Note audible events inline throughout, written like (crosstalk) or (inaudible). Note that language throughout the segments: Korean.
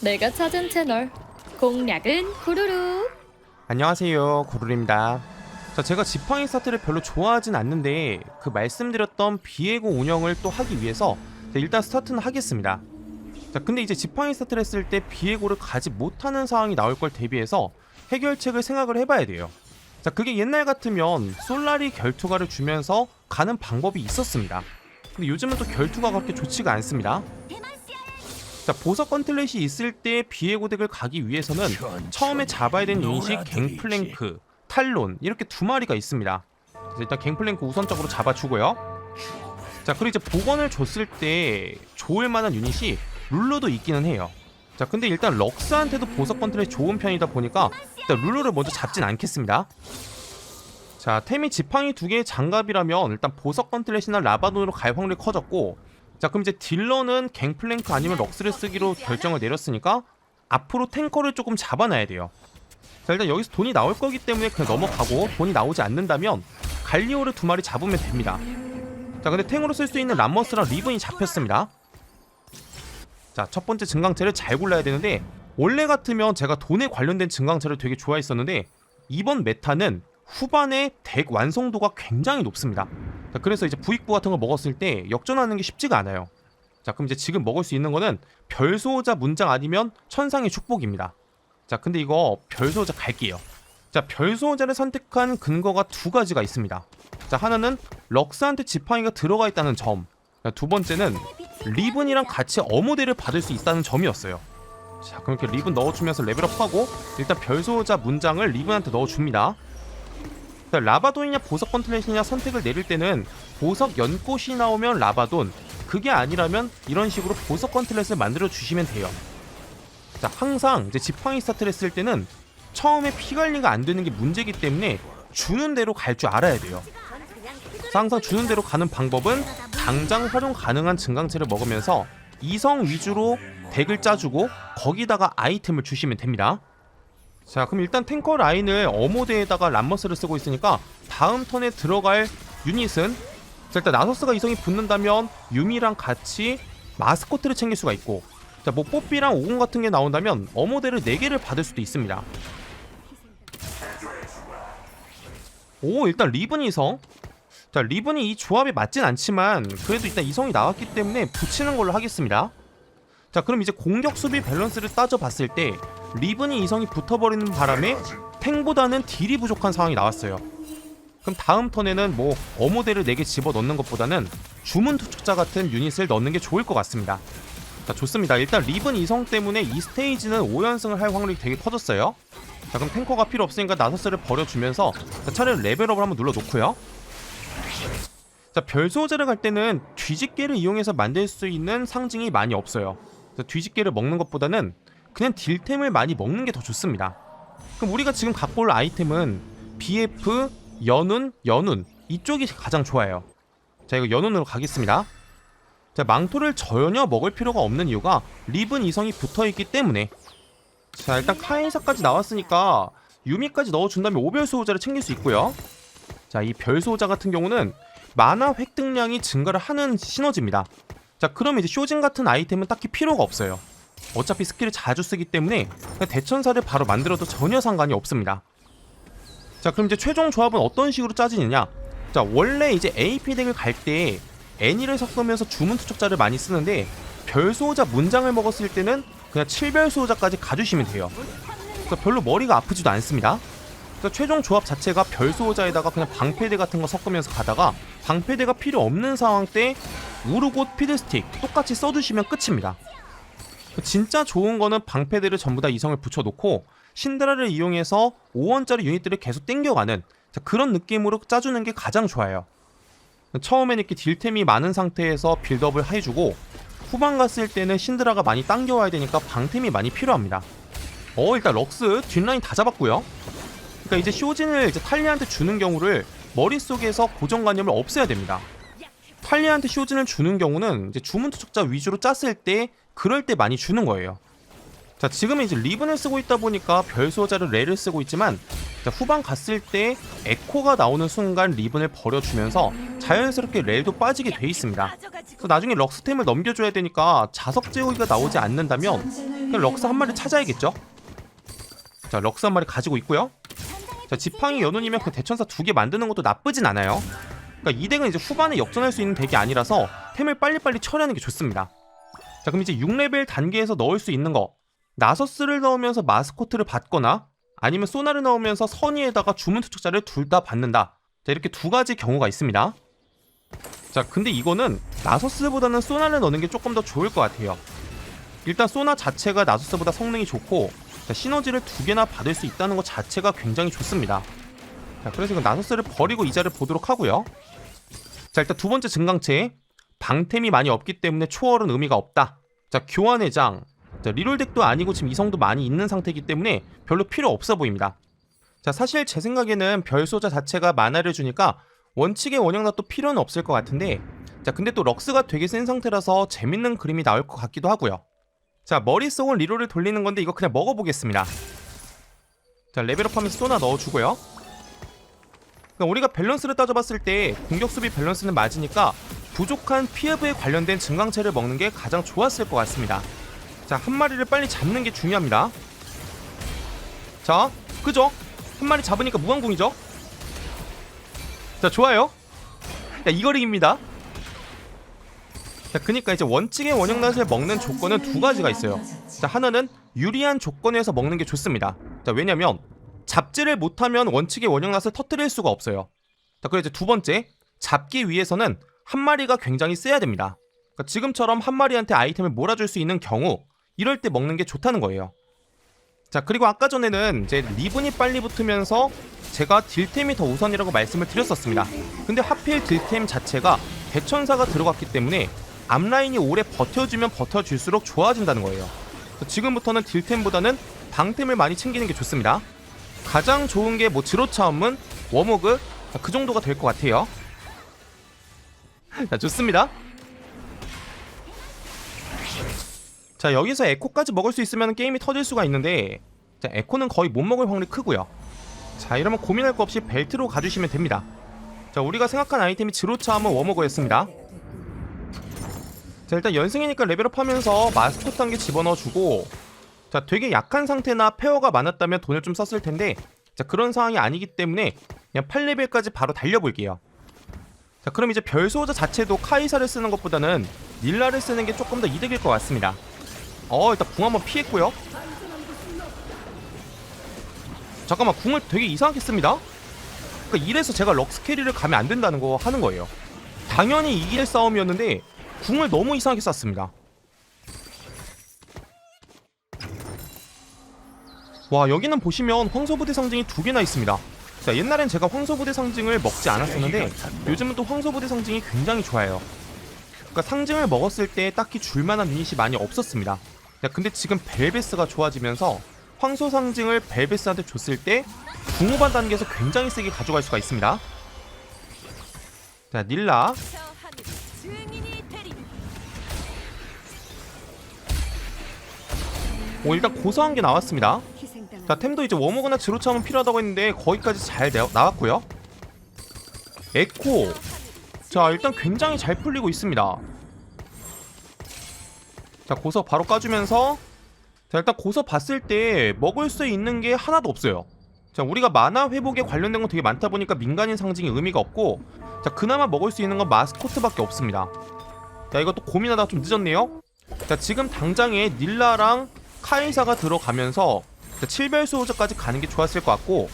내가 찾은 채널 공략은 구루루. 안녕하세요 고룰입니다. 자 제가 지팡이 스타트를 별로 좋아하진 않는데 그 말씀드렸던 비에고 운영을 또 하기 위해서 자, 일단 스타트는 하겠습니다. 자 근데 이제 지팡이 스타트를 했을 때 비에고를 가지 못하는 상황이 나올 걸 대비해서 해결책을 생각을 해봐야 돼요. 자 그게 옛날 같으면 솔라리 결투가를 주면서 가는 방법이 있었습니다. 근데 요즘은 또 결투가 그렇게 좋지가 않습니다 자 보석 건틀렛이 있을 때 비에고 덱을 가기 위해서는 처음에 잡아야 되는 유닛이 갱플랭크, 탈론 이렇게 두 마리가 있습니다. 그래서 일단 갱플랭크 우선적으로 잡아주고요. 자 그리고 이제 복원을 줬을 때 좋을 만한 유닛이 룰루도 있기는 해요. 자 근데 일단 럭스한테도 보석 건틀렛이 좋은 편이다 보니까 일단 룰루를 먼저 잡진 않겠습니다. 자 템이 지팡이 두 개의 장갑이라면 일단 보석 건틀렛이나 라바돈으로 갈 확률이 커졌고 자 그럼 이제 딜러는 갱플랭크 아니면 럭스를 쓰기로 결정을 내렸으니까 앞으로 탱커를 조금 잡아놔야 돼요. 자 일단 여기서 돈이 나올 거기 때문에 그냥 넘어가고 돈이 나오지 않는다면 갈리오를 두 마리 잡으면 됩니다. 자 근데 탱으로 쓸 수 있는 람머스랑 리븐이 잡혔습니다. 자 첫 번째 증강체를 잘 골라야 되는데 원래 같으면 제가 돈에 관련된 증강체를 되게 좋아했었는데 이번 메타는 후반에 덱 완성도가 굉장히 높습니다 자, 그래서 이제 부익부 같은 거 먹었을 때 역전하는 게 쉽지가 않아요. 자, 그럼 이제 지금 먹을 수 있는 거는 별소자 문장 아니면 천상의 축복입니다. 자, 근데 이거 별소자 갈게요. 자, 별소자를 선택한 근거가 두 가지가 있습니다. 자, 하나는 럭스한테 지팡이가 들어가 있다는 점. 자, 두 번째는 리븐이랑 같이 어모대를 받을 수 있다는 점이었어요. 자, 그럼 이렇게 리븐 넣어주면서 레벨업하고 일단 별소자 문장을 리븐한테 넣어줍니다. 자, 라바돈이냐 보석 건틀렛이냐 선택을 내릴 때는 보석 연꽃이 나오면 라바돈 그게 아니라면 이런 식으로 보석 건틀렛을 만들어 주시면 돼요. 자 항상 이제 지팡이 스타트를 했을 때는 처음에 피 관리가 안 되는 게 문제이기 때문에 주는 대로 갈 줄 알아야 돼요. 항상 주는 대로 가는 방법은 당장 활용 가능한 증강체를 먹으면서 이성 위주로 덱을 짜주고 거기다가 아이템을 주시면 됩니다 자 그럼 일단 탱커 라인을 어모드에다가 람머스를 쓰고 있으니까 다음 턴에 들어갈 유닛은 자 일단 나서스가 이성이 붙는다면 유미랑 같이 마스코트를 챙길 수가 있고 자뭐 뽀삐랑 오공 같은 게 나온다면 어모드를 4개를 받을 수도 있습니다. 오 일단 리븐 이성. 자 리븐이 이 조합에 맞진 않지만 그래도 일단 이성이 나왔기 때문에 붙이는 걸로 하겠습니다. 자 그럼 이제 공격 수비 밸런스를 따져봤을 때 리븐이 이성이 붙어버리는 바람에 탱보다는 딜이 부족한 상황이 나왔어요. 그럼 다음 턴에는 뭐 어모델을 4개 집어넣는 것보다는 주문 투척자 같은 유닛을 넣는 게 좋을 것 같습니다. 자 좋습니다. 일단 리븐 이성 때문에 이 스테이지는 5연승을 할 확률이 되게 커졌어요. 자 그럼 탱커가 필요 없으니까 나서스를 버려주면서 자, 차라리 레벨업을 한번 눌러놓고요. 자 별소자를 갈 때는 뒤집개를 이용해서 만들 수 있는 상징이 많이 없어요. 뒤집개를 먹는 것보다는 그냥 딜템을 많이 먹는 게 더 좋습니다. 그럼 우리가 지금 갖고 올 아이템은 BF, 연운, 연운 이쪽이 가장 좋아요. 자 이거 연운으로 가겠습니다. 자 망토를 전혀 먹을 필요가 없는 이유가 리븐 이성이 붙어있기 때문에 자 일단 카이사까지 나왔으니까 유미까지 넣어준다면 오별 수호자를 챙길 수 있고요. 자 이 별 수호자 같은 경우는 만화 획득량이 증가를 하는 시너지입니다. 자 그럼 이제 쇼진 같은 아이템은 딱히 필요가 없어요. 어차피 스킬을 자주 쓰기 때문에 대천사를 바로 만들어도 전혀 상관이 없습니다. 자 그럼 이제 최종 조합은 어떤 식으로 짜지느냐 자 원래 이제 AP 덱을 갈 때 애니를 섞으면서 주문 투척자를 많이 쓰는데 별수호자 문장을 먹었을 때는 그냥 7별수호자까지 가주시면 돼요. 그래서 별로 머리가 아프지도 않습니다. 그래서 최종 조합 자체가 별수호자에다가 그냥 방패대 같은 거 섞으면서 가다가 방패대가 필요 없는 상황 때 우르곳 피드스틱 똑같이 써주시면 끝입니다. 진짜 좋은 거는 방패들을 전부 다 이성을 붙여놓고 신드라를 이용해서 5원짜리 유닛들을 계속 땡겨가는 자, 그런 느낌으로 짜주는 게 가장 좋아요. 처음엔 이렇게 딜템이 많은 상태에서 빌드업을 해주고 후반 갔을 때는 신드라가 많이 당겨와야 되니까 방템이 많이 필요합니다. 어 일단 럭스 뒷라인 다 잡았고요. 그러니까 이제 쇼진을 이제 탈리한테 주는 경우를 머릿속에서 고정관념을 없애야 됩니다. 탈리한테 쇼진을 주는 경우는 이제 주문 투척자 위주로 짰을 때 그럴 때 많이 주는 거예요. 자 지금은 이제 리븐을 쓰고 있다 보니까 별소자를 레를 쓰고 있지만 자, 후반 갔을 때 에코가 나오는 순간 리븐을 버려주면서 자연스럽게 레도 빠지게 돼 있습니다. 그래서 나중에 럭스템을 넘겨줘야 되니까 자석 제어기가 나오지 않는다면 그냥 럭스 한 마리 찾아야겠죠 자 럭스 한 마리 가지고 있고요 자 지팡이 연운이면 그 대천사 두 개 만드는 것도 나쁘진 않아요 그러니까 이 덱은 이제 후반에 역전할 수 있는 덱이 아니라서 템을 빨리빨리 처리하는 게 좋습니다 자 그럼 이제 6레벨 단계에서 넣을 수 있는 거. 나서스를 넣으면서 마스코트를 받거나 아니면 소나를 넣으면서 선의에다가 주문 투척자를 둘 다 받는다. 자 이렇게 두 가지 경우가 있습니다. 자 근데 이거는 나서스보다는 소나를 넣는 게 조금 더 좋을 것 같아요. 일단 소나 자체가 나서스보다 성능이 좋고 자, 시너지를 두 개나 받을 수 있다는 것 자체가 굉장히 좋습니다. 자 그래서 이거 나서스를 버리고 이자를 보도록 하고요. 자 일단 두 번째 증강체 방템이 많이 없기 때문에 초월은 의미가 없다. 자 교환의 장. 자, 리롤 덱도 아니고 지금 이성도 많이 있는 상태이기 때문에 별로 필요 없어 보입니다. 자 사실 제 생각에는 별소자 자체가 만화를 주니까 원칙의 원형도 필요는 없을 것 같은데 자 근데 또 럭스가 되게 센 상태라서 재밌는 그림이 나올 것 같기도 하고요. 자 머릿속은 리롤을 돌리는 건데 이거 그냥 먹어보겠습니다. 자 레벨업하면서 쏘나 넣어주고요. 그러니까 우리가 밸런스를 따져봤을 때 공격 수비 밸런스는 맞으니까 부족한 피해부에 관련된 증강체를 먹는 게 가장 좋았을 것 같습니다. 자 한 마리를 빨리 잡는 게 중요합니다. 자 그죠? 한 마리 잡으니까 무한궁이죠? 자 좋아요. 야 이거링입니다. 자 그니까 이제 원칙의 원형낫을 먹는 조건은 두 가지가 있어요. 자 하나는 유리한 조건에서 먹는 게 좋습니다. 자 왜냐면 잡지를 못하면 원칙의 원형낫을 터뜨릴 수가 없어요. 자 그리고 이제 두 번째 잡기 위해서는 한 마리가 굉장히 세야 됩니다. 그러니까 지금처럼 한 마리한테 아이템을 몰아줄 수 있는 경우 이럴 때 먹는 게 좋다는 거예요. 자 그리고 아까 전에는 이제 리븐이 빨리 붙으면서 제가 딜템이 더 우선이라고 말씀을 드렸었습니다. 근데 하필 딜템 자체가 대천사가 들어갔기 때문에 앞라인이 오래 버텨주면 버텨줄수록 좋아진다는 거예요. 지금부터는 딜템보다는 방템을 많이 챙기는 게 좋습니다. 가장 좋은 게 뭐 지로차움은 워모그? 자, 그 정도가 될 것 같아요 (laughs) 자 좋습니다. 자 여기서 에코까지 먹을 수 있으면 게임이 터질 수가 있는데 자 에코는 거의 못 먹을 확률이 크고요. 자 이러면 고민할 거 없이 벨트로 가주시면 됩니다. 자 우리가 생각한 아이템이 지로차함은 워머거였습니다. 자 일단 연승이니까 레벨업 하면서 마스코트 한개 집어넣어주고 자 되게 약한 상태나 페어가 많았다면 돈을 좀 썼을 텐데 자 그런 상황이 아니기 때문에 그냥 8레벨까지 바로 달려볼게요 자 그럼 이제 별소자 자체도 카이사를 쓰는 것보다는 닐라를 쓰는 게 조금 더 이득일 것 같습니다. 어 일단 궁 한번 피했고요. 잠깐만 궁을 되게 이상하게 씁니다? 그러니까 이래서 제가 럭스 캐리를 가면 안 된다는 거 하는 거예요. 당연히 이길 싸움이었는데 궁을 너무 이상하게 쐈습니다. 와 여기는 보시면 황소부대 상징이 두 개나 있습니다 자 옛날엔 제가 황소부대 상징을 먹지 않았었는데 요즘은 또 황소부대 상징이 굉장히 좋아요. 그러니까 상징을 먹었을 때 딱히 줄만한 유닛이 많이 없었습니다. 야, 근데 지금 벨베스가 좋아지면서 황소 상징을 벨베스한테 줬을 때 궁호반 단계에서 굉장히 세게 가져갈 수가 있습니다. 자 닐라. 오 일단 고소한 게 나왔습니다 자 템도 이제 워머그나 지로참은 필요하다고 했는데 거기까지 잘 나, 나왔고요. 에코. 자 일단 굉장히 잘 풀리고 있습니다. 자 고서 바로 까주면서 자 일단 고서 봤을 때 먹을 수 있는 게 하나도 없어요. 자 우리가 만화 회복에 관련된 건 되게 많다 보니까 민간인 상징이 의미가 없고 자 그나마 먹을 수 있는 건 마스코트밖에 없습니다. 자 이것도 고민하다가 좀 늦었네요. 자 지금 당장에 닐라랑 카이사가 들어가면서 자, 7별 수호자까지 가는 게 좋았을 것 같고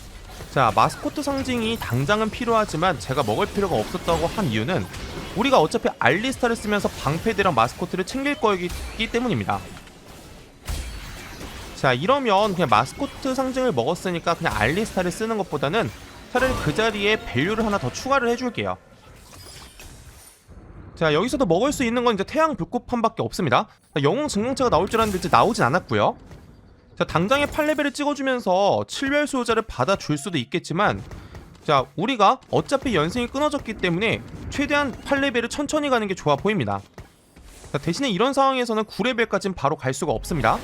자 마스코트 상징이 당장은 필요하지만 제가 먹을 필요가 없었다고 한 이유는 우리가 어차피 알리스타를 쓰면서 방패대랑 마스코트를 챙길 거기 때문입니다. 자 이러면 그냥 마스코트 상징을 먹었으니까 그냥 알리스타를 쓰는 것보다는 차라리 그 자리에 밸류를 하나 더 추가를 해줄게요. 자 여기서도 먹을 수 있는 건 이제 태양 불꽃판밖에 없습니다. 자, 영웅 증강체가 나올 줄 알았는데 이제 나오진 않았고요 자 당장에 8레벨을 찍어주면서 7별 수호자를 받아줄 수도 있겠지만 자 우리가 어차피 연승이 끊어졌기 때문에 최대한 8레벨을 천천히 가는 게 좋아 보입니다. 자, 대신에 이런 상황에서는 9레벨까지는 바로 갈 수가 없습니다.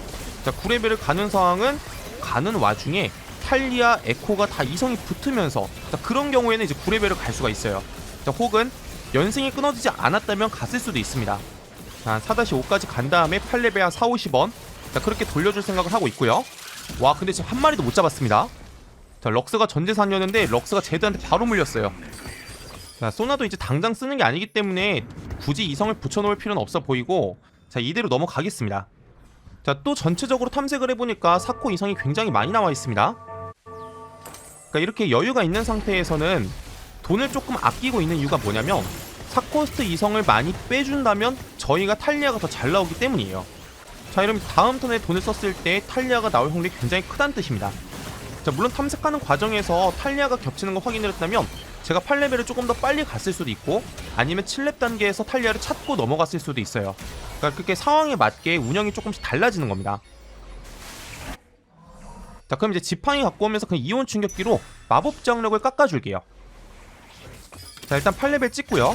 자 9레벨을 가는 상황은 가는 와중에 탈리아, 에코가 다 이성이 붙으면서 자, 그런 경우에는 이제 9레벨을 갈 수가 있어요. 자 혹은 연승이 끊어지지 않았다면 갔을 수도 있습니다. 자 4-5까지 간 다음에 8레벨 한 4, 50원 자 그렇게 돌려줄 생각을 하고 있고요. 와 근데 지금 한 마리도 못 잡았습니다. 자 럭스가 전재산이었는데 럭스가 제드한테 바로 물렸어요. 자 소나도 이제 당장 쓰는 게 아니기 때문에 굳이 이성을 붙여놓을 필요는 없어 보이고 자 이대로 넘어가겠습니다. 자 또 전체적으로 탐색을 해보니까 사코 이성이 굉장히 많이 나와 있습니다. 그러니까 이렇게 여유가 있는 상태에서는 돈을 조금 아끼고 있는 이유가 뭐냐면 사코스트 이성을 많이 빼준다면 저희가 탈리아가 더 잘 나오기 때문이에요 자 이러면 다음 턴에 돈을 썼을 때 탈리아가 나올 확률이 굉장히 크다는 뜻입니다. 자 물론 탐색하는 과정에서 탈리아가 겹치는 거 확인을 했다면 제가 8레벨을 조금 더 빨리 갔을 수도 있고 아니면 7렙 단계에서 탈리아를 찾고 넘어갔을 수도 있어요. 그러니까 그렇게 상황에 맞게 운영이 조금씩 달라지는 겁니다. 자 그럼 이제 지팡이 갖고 오면서 그냥 이온 충격기로 마법 저항력을 깎아줄게요. 자 일단 8레벨 찍고요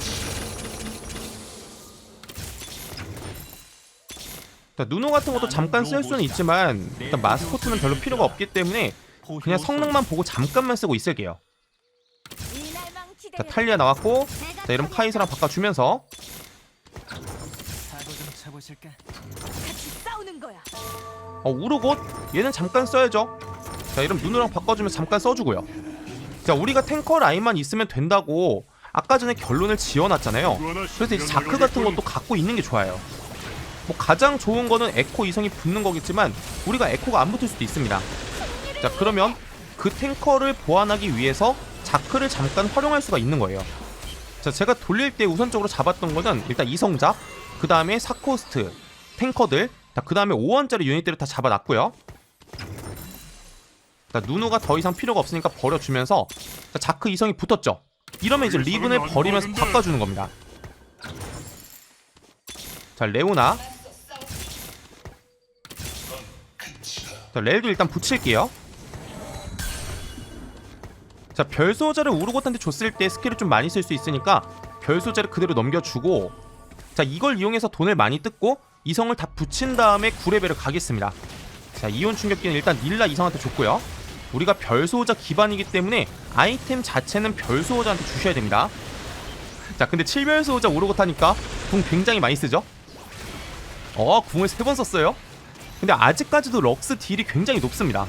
자 누누 같은 것도 잠깐 쓸 수는 있지만 일단 마스코트는 별로 필요가 없기 때문에 그냥 성능만 보고 잠깐만 쓰고 있을게요. 자 탈리아 나왔고 자 이러면 카이사랑 바꿔주면서. 어 우르곳 얘는 잠깐 써야죠. 자 이러면 누누랑 바꿔주면 잠깐 써주고요. 자 우리가 탱커 라인만 있으면 된다고 아까 전에 결론을 지어놨잖아요. 그래서 이제 자크 같은 것도 갖고 있는 게 좋아요 뭐 가장 좋은 거는 에코 이성이 붙는 거겠지만 우리가 에코가 안 붙을 수도 있습니다. 자 그러면 그 탱커를 보완하기 위해서 자크를 잠깐 활용할 수가 있는 거예요. 자 제가 돌릴 때 우선적으로 잡았던 거는 일단 이성작 그 다음에 사코스트 탱커들 그 다음에 5원짜리 유닛들을 다 잡아놨고요. 자 누누가 더 이상 필요가 없으니까 버려주면서 자, 자크 이성이 붙었죠. 이러면 이제 리븐을 버리면서 바꿔주는 겁니다. 자 레오나 자 렐도 일단 붙일게요. 자 별소자를 우르고한테 줬을 때 스킬을 좀 많이 쓸 수 있으니까 별소자를 그대로 넘겨주고 자 이걸 이용해서 돈을 많이 뜯고 이성을 다 붙인 다음에 9레벨을 가겠습니다. 자 이온 충격기는 일단 닐라 이성한테 줬고요. 우리가 별소자 기반이기 때문에 아이템 자체는 별소자한테 주셔야 됩니다. 자 근데 7별소자 오르고 타니까 궁 굉장히 많이 쓰죠? 어 궁을 3번 썼어요 근데 아직까지도 럭스 딜이 굉장히 높습니다.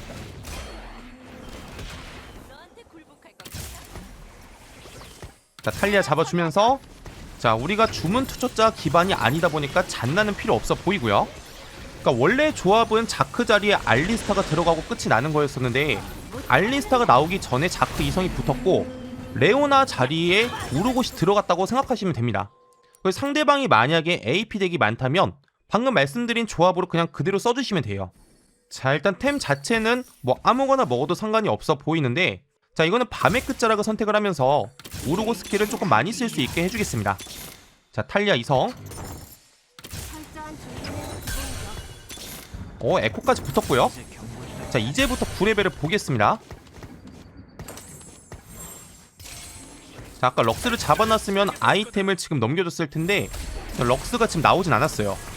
자 탈리아 잡아주면서 자 우리가 주문 투척자 기반이 아니다 보니까 잔나는 필요 없어 보이고요. 그러니까 원래 조합은 자크 자리에 알리스타가 들어가고 끝이 나는 거였었는데 알리스타가 나오기 전에 자크 이성이 붙었고 레오나 자리에 우르곳이 들어갔다고 생각하시면 됩니다. 상대방이 만약에 AP 덱이 많다면 방금 말씀드린 조합으로 그냥 그대로 써주시면 돼요. 자 일단 템 자체는 뭐 아무거나 먹어도 상관이 없어 보이는데 자 이거는 밤의 끝자락을 선택을 하면서 우르고 스킬을 조금 많이 쓸 수 있게 해주겠습니다. 자 탈리아 이성. 어 에코까지 붙었고요. 자 이제부터 9레벨을 보겠습니다. 자 아까 럭스를 잡아놨으면 아이템을 지금 넘겨줬을 텐데 자, 럭스가 지금 나오진 않았어요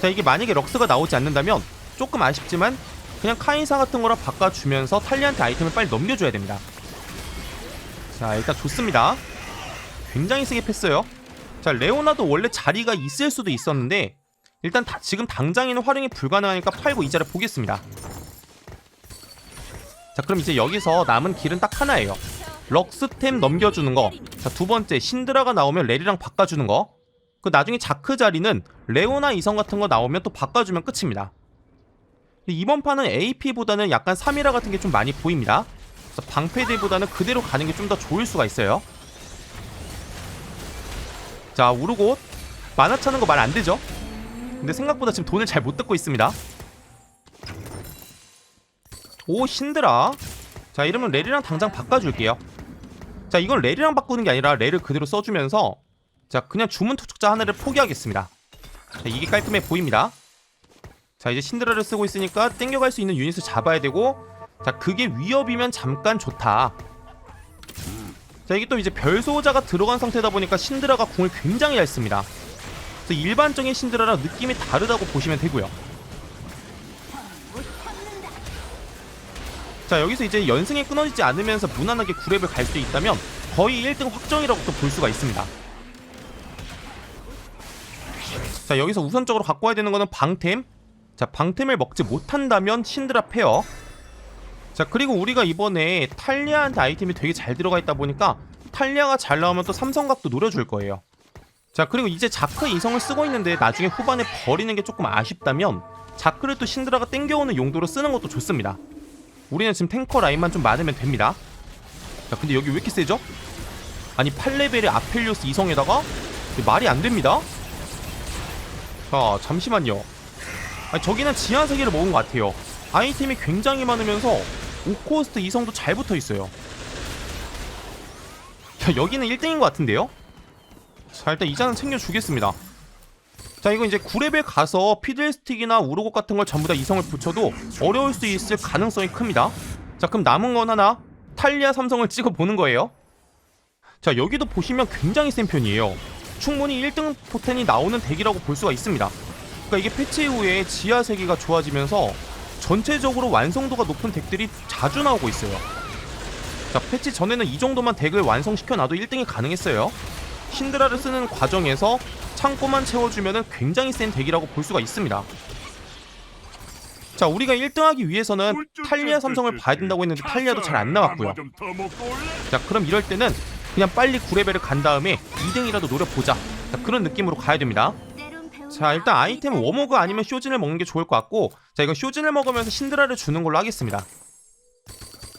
자 이게 만약에 럭스가 나오지 않는다면 조금 아쉽지만 그냥 카이사 같은 거랑 바꿔주면서 탈리한테 아이템을 빨리 넘겨줘야 됩니다. 자 일단 좋습니다. 굉장히 세게 뺐어요. 자 레오나도 원래 자리가 있을 수도 있었는데 일단 다- 지금 당장에는 활용이 불가능하니까 팔고 이자를 보겠습니다. 자 그럼 이제 여기서 남은 길은 딱 하나예요. 럭스템 넘겨주는 거자 두 번째 신드라가 나오면 레리랑 바꿔주는 거 그 나중에 자크 자리는 레오나 이성 같은 거 나오면 또 바꿔주면 끝입니다. 이번 판은 AP보다는 약간 3이라 같은 게 좀 많이 보입니다. 그래서 방패대보다는 그대로 가는 게 좀 더 좋을 수가 있어요. 자 우르곳 만화 차는 거 말 안 되죠? 근데 생각보다 지금 돈을 잘못 뜯고 있습니다. 오 신드라. 자 이러면 레리랑 당장 바꿔줄게요. 자 이건 레리랑 바꾸는 게 아니라 레를 그대로 써주면서 자 그냥 주문 투척자 하나를 포기하겠습니다. 자 이게 깔끔해 보입니다. 자 이제 신드라를 쓰고 있으니까 땡겨갈 수 있는 유닛을 잡아야 되고 자 그게 위협이면 잠깐 좋다. 자 이게 또 이제 별소자가 들어간 상태다 보니까 신드라가 궁을 굉장히 잘 씁니다. 그래서 일반적인 신드라랑 느낌이 다르다고 보시면 되고요. 자 여기서 이제 연승이 끊어지지 않으면서 무난하게 9렙을 갈 수 있다면 거의 1등 확정이라고 또 볼 수가 있습니다 자 여기서 우선적으로 갖고 와야 되는 거는 방템. 자 방템을 먹지 못한다면 신드라 페어. 자 그리고 우리가 이번에 탈리아한테 아이템이 되게 잘 들어가 있다 보니까 탈리아가 잘 나오면 또 삼성각도 노려줄 거예요. 자 그리고 이제 자크 이성을 쓰고 있는데 나중에 후반에 버리는 게 조금 아쉽다면 자크를 또 신드라가 땡겨오는 용도로 쓰는 것도 좋습니다. 우리는 지금 탱커 라인만 좀 많으면 됩니다. 자 근데 여기 왜 이렇게 세죠? 아니 8레벨의 아펠리오스 이성에다가? 말이 안 됩니다 자 잠시만요. 아니 저기는 지하 세계를 먹은 것 같아요. 아이템이 굉장히 많으면서 오코스트 이성도 잘 붙어 있어요. 자 여기는 1등인 것 같은데요? 자 일단 이자는 챙겨주겠습니다. 자 이거 이제 9레벨 가서 피들스틱이나 우르곡 같은 걸 전부 다 이성을 붙여도 어려울 수 있을 가능성이 큽니다. 자 그럼 남은 건 하나? 탈리아 삼성을 찍어보는 거예요? 자 여기도 보시면 굉장히 센 편이에요 충분히 1등 포텐이 나오는 덱이라고 볼 수가 있습니다. 그러니까 이게 패치 이후에 지하 세계가 좋아지면서 전체적으로 완성도가 높은 덱들이 자주 나오고 있어요. 자 패치 전에는 이 정도만 덱을 완성시켜놔도 1등이 가능했어요. 신드라를 쓰는 과정에서 창고만 채워주면 굉장히 센 덱이라고 볼 수가 있습니다. 자 우리가 1등하기 위해서는 탈리아 삼성을 봐야 된다고 했는데 탈리아도 잘 안 나왔고요. 자 그럼 이럴 때는 그냥 빨리 9레벨을 간 다음에 2등이라도 노려보자. 자, 그런 느낌으로 가야 됩니다. 자 일단 아, 아이템 워머그 아니면 쇼진을 먹는 게 좋을 것 같고 자 이건 쇼진을 먹으면서 신드라를 주는 걸로 하겠습니다.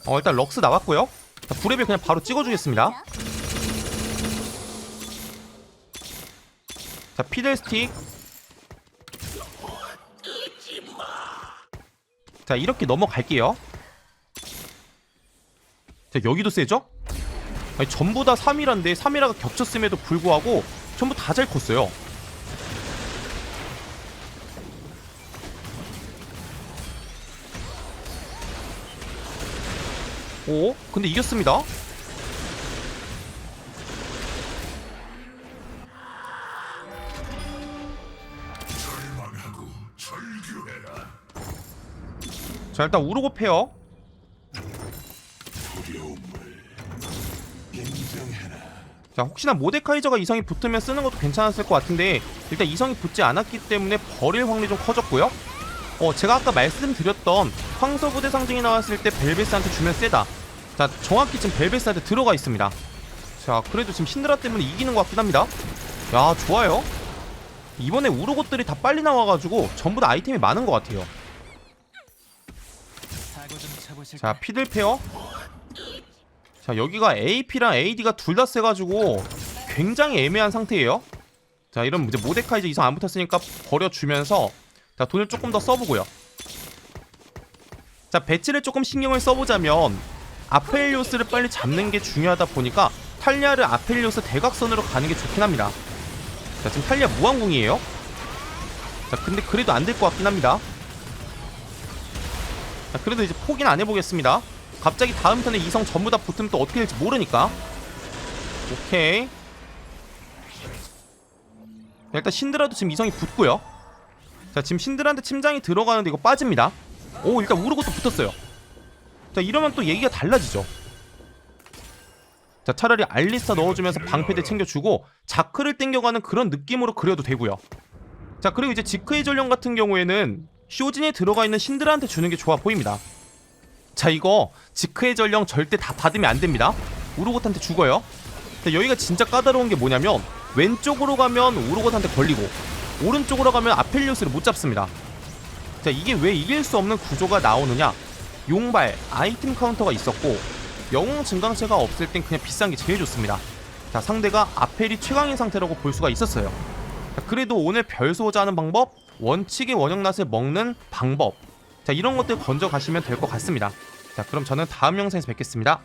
어 일단 럭스 나왔고요. 자 9레벨 그냥 바로 찍어주겠습니다. 자 피델 스틱. 자 이렇게 넘어갈게요. 자 여기도 세죠? 아니 전부 다 3이라인데 3이라가 겹쳤음에도 불구하고 전부 다 잘 컸어요. 오 근데 이겼습니다. 자 일단 우르고 페어 자 혹시나 모데카이저가 이성이 붙으면 쓰는 것도 괜찮았을 것 같은데 일단 이성이 붙지 않았기 때문에 버릴 확률이 좀 커졌고요. 어 제가 아까 말씀드렸던 황소부대 상징이 나왔을 때 벨베스한테 주면 세다. 자 정확히 지금 벨베스한테 들어가 있습니다. 자 그래도 지금 신드라 때문에 이기는 것 같긴 합니다. 야 좋아요. 이번에 우르곳들이 다 빨리 나와가지고 전부 다 아이템이 많은 것 같아요? 자 피들 페어 자 여기가 AP랑 AD가 둘 다 세가지고 굉장히 애매한 상태예요. 자 이런 이제 모데카이저 이상 안 붙었으니까 버려주면서 자 돈을 조금 더 써보고요. 자 배치를 조금 신경을 써보자면 아펠리오스를 빨리 잡는 게 중요하다 보니까 탈리아를 아펠리오스 대각선으로 가는 게 좋긴 합니다. 자 지금 탈리아 무한궁이에요. 자 근데 그래도 안 될 것 같긴 합니다. 자, 그래도 이제 포기는 안 해보겠습니다. 갑자기 다음 턴에 이성 전부 다 붙으면 또 어떻게 될지 모르니까. 오케이. 자, 일단 신드라도 지금 이성이 붙고요. 자, 지금 신드라한테 침장이 들어가는데 이거 빠집니다. 오, 일단 우르고도 붙었어요. 자, 이러면 또 얘기가 달라지죠. 자, 차라리 알리스타 넣어주면서 방패대 챙겨주고 자크를 땡겨가는 그런 느낌으로 그려도 되고요. 자, 그리고 이제 지크의 전령 같은 경우에는 쇼진에 들어가 있는 신드라한테 주는 게 좋아 보입니다. 자 이거 지크의 전령 절대 다 받으면 안 됩니다. 우르곳한테 죽어요. 자, 여기가 진짜 까다로운 게 뭐냐면 왼쪽으로 가면 우르곳한테 걸리고 오른쪽으로 가면 아펠리오스를 못 잡습니다. 자 이게 왜 이길 수 없는 구조가 나오느냐? 용발, 아이템 카운터가 있었고 영웅 증강체가 없을 땐 그냥 비싼 게 제일 좋습니다. 자 상대가 아펠이 최강인 상태라고 볼 수가 있었어요. 자, 그래도 오늘 별소자 하는 방법, 원칙의 원형낫을 먹는 방법 자 이런 것들 건져 가시면 될 것 같습니다. 자 그럼 저는 다음 영상에서 뵙겠습니다